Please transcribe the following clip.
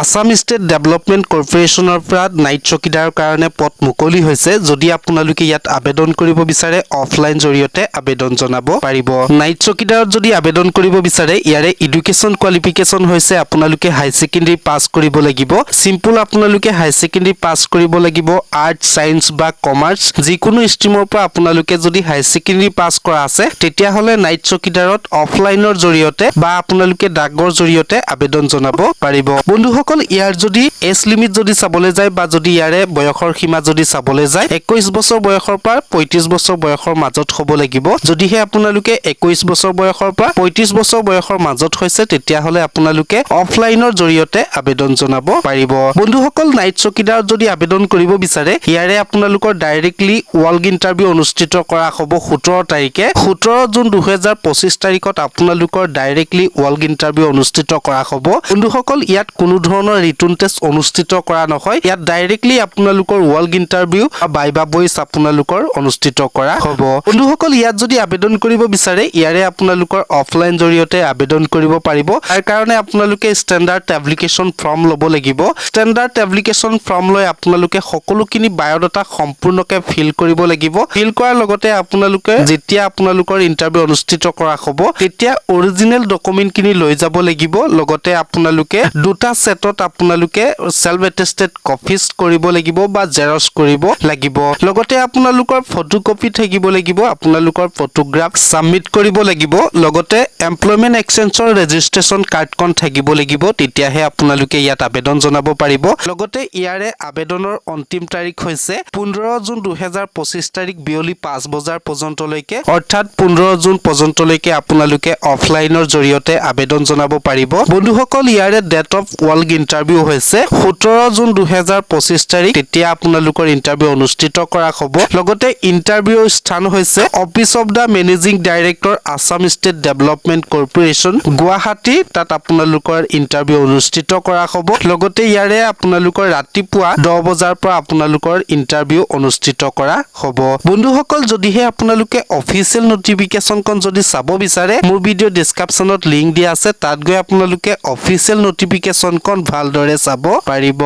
Assam state development কৰ্পৰেশ্যনৰ পৰা night চকীদাৰৰ কাৰণে পদ মুকলি হৈছে যদি আপোনালোকে ইয়াত আবেদন কৰিব বিচাৰে অফলাইন জৰিয়তে আবেদন জনাব পাৰিব। নাইট চকীদাৰত যদি আবেদন কৰিব বিচাৰে, ইয়াৰে এডুকেশ্যন কোৱালিফিকেশ্যন হৈছে আপোনালোকে হাই ছেকেণ্ডেৰী পাছ কৰিব লাগিব। চিম্পুল আপোনালোকে হাই ছেকেণ্ডেৰী পাছ কৰিব লাগিব আৰ্টছ ছায়েন্স বা কমাৰ্চ যিকোনো ষ্ট্ৰীমৰ পৰা আপোনালোকে যদি হাই ছেকেণ্ডেৰী পাছ কৰা আছে, তেতিয়াহ'লে নাইট চকীদাৰত অফলাইনৰ জৰিয়তে বা আপোনালোকে ডাকৰ জৰিয়তে আবেদন জনাব পাৰিব। বন্ধুসকল ইয়াৰ যদি এজ লিমিট যদি চাবলৈ যায় বা যদি ইয়াৰে বয়সৰ সীমা যদি চাবলৈ যায়, একৈশ বছৰ বয়সৰ পৰা পঁয়ত্ৰিশ বছৰ বয়সৰ মাজত হ'ব লাগিব। যদিহে আপোনালোকে একৈশ বছৰ বয়সৰ পৰা পঁয়ত্ৰিশ বছৰ বয়সৰ মাজত হৈছে, তেতিয়াহ'লে আপোনালোকে অফলাইনৰ জৰিয়তে আবেদন জনাব পাৰিব। বন্ধুসকল, নাইট চকীদাৰত যদি আবেদন কৰিব বিচাৰে, ইয়াৰে আপোনালোকৰ ডাইৰেক্টলি ৱালক ইণ্টাৰভিউ অনুষ্ঠিত কৰা হ'ব সোতৰ তাৰিখে। সোতৰ জুন দুহেজাৰ পঁচিছ তাৰিখত আপোনালোকৰ ডাইৰেক্টলি ৱালক ইণ্টাৰভিউ অনুষ্ঠিত কৰা হ'ব। বন্ধুসকল, ইয়াত কোনো ধৰণৰ ৰিটুন টেষ্ট অনুষ্ঠিত কৰা নহয়। ইয়াত ডাইৰেক্টলি আপোনালোকৰ ৱালক ইণ্টাৰভিউ বা বাইবা বইচ আপোনালোকৰ অনুষ্ঠিত কৰা হ'ব। বন্ধুসকল, ইয়াত যদি আবেদন কৰিব বিচাৰে, ইয়াৰে আপোনালোকৰ অফলাইন জৰিয়তে আবেদন কৰিব পাৰিব। তাৰ কাৰণে আপোনালোকে ষ্টেণ্ডাৰ্ড এপ্লিকেশ্যন ফৰ্ম ল'ব লাগিব। ষ্টেণ্ডাৰ্ড এপ্লিকেশ্যন ফৰ্ম লৈ আপোনালোকে সকলোখিনি বায়'ডাটা সম্পূৰ্ণকে ফিল কৰিব লাগিব। ফিল কৰাৰ লগতে আপোনালোকে যেতিয়া আপোনালোকৰ ইণ্টাৰভিউ অনুষ্ঠিত কৰা হ'ব, তেতিয়া অৰিজিনেল ডকুমেণ্টখিনি লৈ যাব লাগিব। লগতে আপোনালোকে দুটা ছেটত আপোনালোকে চেল্ফ এটেষ্টেড কপিজ কৰিব লাগিব বা জেৰক্স কৰিব লাগিব। লগতে আপোনালোকৰ ফটো কপি থাকিব লাগিব, আপোনালোকৰ ফটোগ্ৰাফ ছাবমিট কৰিব লাগিব। লগতে এমপ্লয়মেণ্ট এক্সচেঞ্জৰ ৰেজিষ্ট্ৰেশ্যন কাৰ্ডখন থাকিব লাগিব, তেতিয়াহে আপোনালোকে ইয়াত আবেদন জনাব পাৰিব। লগতে ইয়াৰে আবেদনৰ অন্তিম তাৰিখ হৈছে পোন্ধৰ জুন দুহেজাৰ পঁচিছ তাৰিখ বিয়লি পাঁচ বজাৰ পৰ্যন্তলৈকে। অৰ্থাৎ পোন্ধৰ জুন পৰ্যন্তলৈকে আপোনালোকে অফলাইনৰ জৰিয়তে আবেদন জনাব পাৰিব। বন্ধুসকল, ইয়াৰে ডেট অফ ৱালক ইণ্টাৰভিউ হৈছে। সোতৰ জুন দুহেজাৰ পঁচিছ তাৰিখ, তেতিয়া আপোনালোকৰ ইণ্টাৰভিউ অনুষ্ঠিত কৰা হ'ব। লগতে ইণ্টাৰভিউৰ স্থান হৈছে office of the managing director Assam state development corporation Guwahati. তাত আপোনালোকৰ ইণ্টাৰভিউ অনুষ্ঠিত কৰা হ'ব। লগতে ইয়াৰে আপোনালোকৰ ৰাতিপুৱা দহ বজাৰ পৰা আপোনালোকৰ ইণ্টাৰভিউ অনুষ্ঠিত কৰা হ'ব। বন্ধুসকল, যদিহে আপোনালোকে অফিচিয়েল নটিফিকেশ্যনখন যদি চাব বিচাৰে, মোৰ ভিডিঅ' ডিছক্ৰিপশ্যনত লিংক দিয়া আছে। তাত গৈ আপোনালোকে অফিচিয়েল নটিফিকেশ্যনখন ভালদৰে চাব পাৰিব।